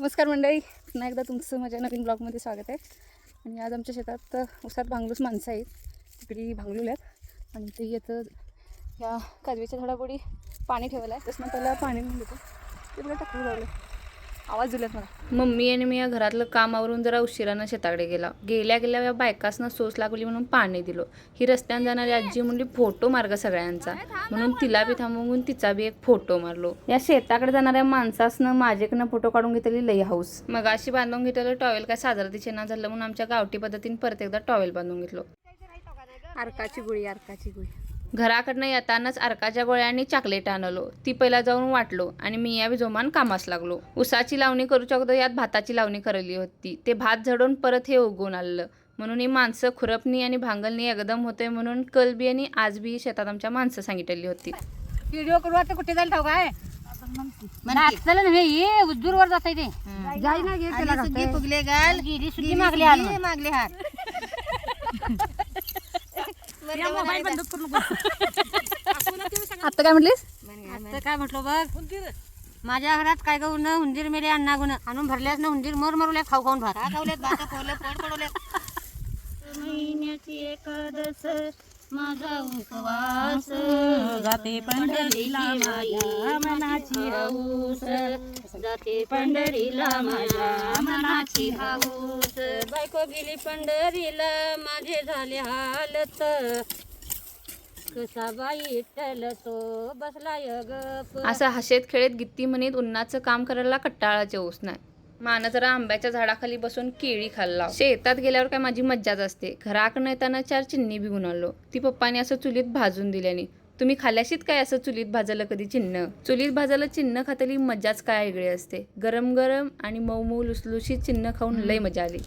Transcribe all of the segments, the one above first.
नमस्कार मंडळी. पुन्हा एकदा तुमचं माझ्या नवीन ब्लॉगमध्ये स्वागत आहे. आणि आज आमच्या शेतात उसात भांगलूस माणसं आहेत. तिकडे भांगलेल्या आहेत. आणि ते येतं या काजवीच्या झाडापुढे पाणी ठेवलं आहे. तसं त्याला पाणी म्हणून देतो ते मला टाकून लावलं आवाज दिलात मला. मम्मी आणि मी या घरातलं काम आवरून जरा उशिरानं शेताकडे गेला. गेल्या गेल्या या बायकासनं सोस लागली म्हणून पाणी दिलो. ही रस्त्यानं जाणारी आजी म्हणली फोटो मार्ग सगळ्यांचा. म्हणून तिला बी थांबवून तिचा बी एक फोटो मारलो. या शेताकडे जाणाऱ्या माणसासनं माझ्याकडनं फोटो काढून घेतलेली लई हाऊस. मग अशी बांधून घेतलेलं टॉवेल काय साजरा दिशेना झालं म्हणून आमच्या गावठी पद्धतीने परत एकदा टॉवेल बांधून घेतलो. अर्काची गुळी अर्काची गुळी. घराकडनं येतानाच अर्काच्या गोळ्या आणि चॉकलेट आणलो. ती पहिला जाऊन वाटलो आणि मी या जोमान कामास लागलो. उसाची लावणी करूच्या अगोदर यात भाताची लावणी करली होती. ते भात झडून परत हे उगवून आलं म्हणून ही माणसं खुरपणी आणि भांगलणी एकदम होते म्हणून कलबी आणि आजबी शेतात आमच्या माणसं सांगितलेली होती. व्हिडिओ करू आता कुठे जायला ठाऊ काय? नाचलं नव्हे ये उद्दूरवर जात ते. जाई ना गाल मागली हाल मोबाईल बंद करू नको. आत्ता काय म्हटलीस? आता काय म्हटलं बघ? माझ्या घरात काय गहू न हुंदीर मेले अन्ना गुण. आणून भरल्यास ना हुंदीर मर मरवल्या खाऊ खाऊन भात. खावलेत पडवले महिन्याची एकादस. माझा उपवास. जाते पंढरीला माझ्या मनाची हौस जाते पंढरीला माझ्या मनाची हौस बायको गेली पंढरीला माझे झाले हालत. कसा बाई विठ्ठल तो बसला गप असं हसेत खेळत गित्ती म्हणीत उन्हाचं काम करायला कट्टाळाचे ओस नाही. मानं जरा आंब्याच्या झाडाखाली बसून केळी खाल्ला शेतात गेल्यावर काय माझी मज्जाच असते. घराकडनं येताना चार चिन्नी भिवून आलो ती पप्पाने असं चुलीत भाजून दिल्याने तुम्ही खाल्याशीत काय असं चुलीत भाजलं कधी चिन्ह? चुलीत भाजायला चिन्ह खातली मज्जाच काय वेगळी असते. गरम गरम आणि मऊ मऊ लुसलुशीत चिन्ह खाऊन लय मजा आली.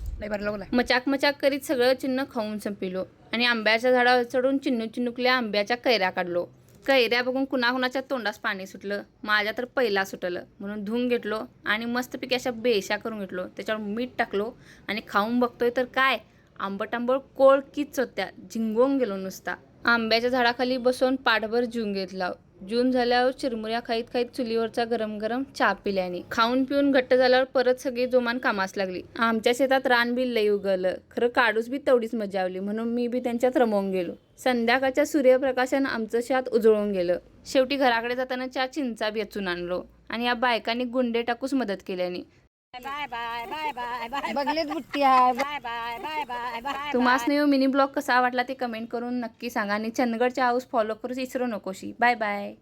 मचाक मचाक करीत सगळं चिन्ह खाऊन संपिलो. आणि आंब्याच्या झाडावर चढून चिन्नू चिन्नुकल्या आंब्याच्या कैऱ्या काढलो. कैऱ्या बघून कुणाकुणाच्या तोंडास पाणी सुटलं. माझ्या तर पहिला सुटलं. म्हणून धुवून घेतलो आणि मस्तपैकी अशा बेशा करून घेतलो. त्याच्यावर मीठ टाकलो आणि खाऊन बघतोय तर काय? आंबट आंबट कोळ कीच होत्या. झिंगून गेलो नुसता. आंब्याच्या झाडाखाली बसून पाठभर जून घेतला. जून झाल्यावर चिरमुऱ्या खाईत खाईत चुलीवरचा गरम गरम चहा पिल्याने खाऊन पिऊन घट्ट झाल्यावर परत सगळी जोमान कामास लागली. आमच्या शेतात रान बी लई उगवलं. खरं काढूस बी तेवढीच मजा आवली. म्हणून मी बी त्यांच्यात रमवून गेलो. संध्याकाळच्या सूर्यप्रकाशानं आमचं शेत उजळून गेलं. शेवटी घराकडे जाताना चहा चिंचा बेचून आणलो आणि या बायकांनी गुंडे टाकूच मदत केल्याने बाय बाय बाय बाय बाय बघलेत बुट्टी आहे. बाय बाय बाय बाय बाय तुम्हाला मिनी ब्लॉग कसा वाटला ते कमेंट करून नक्की सांगा आणि चंदगडच्या हाऊस फॉलो करूच विसरू नकोशी. Bye bye.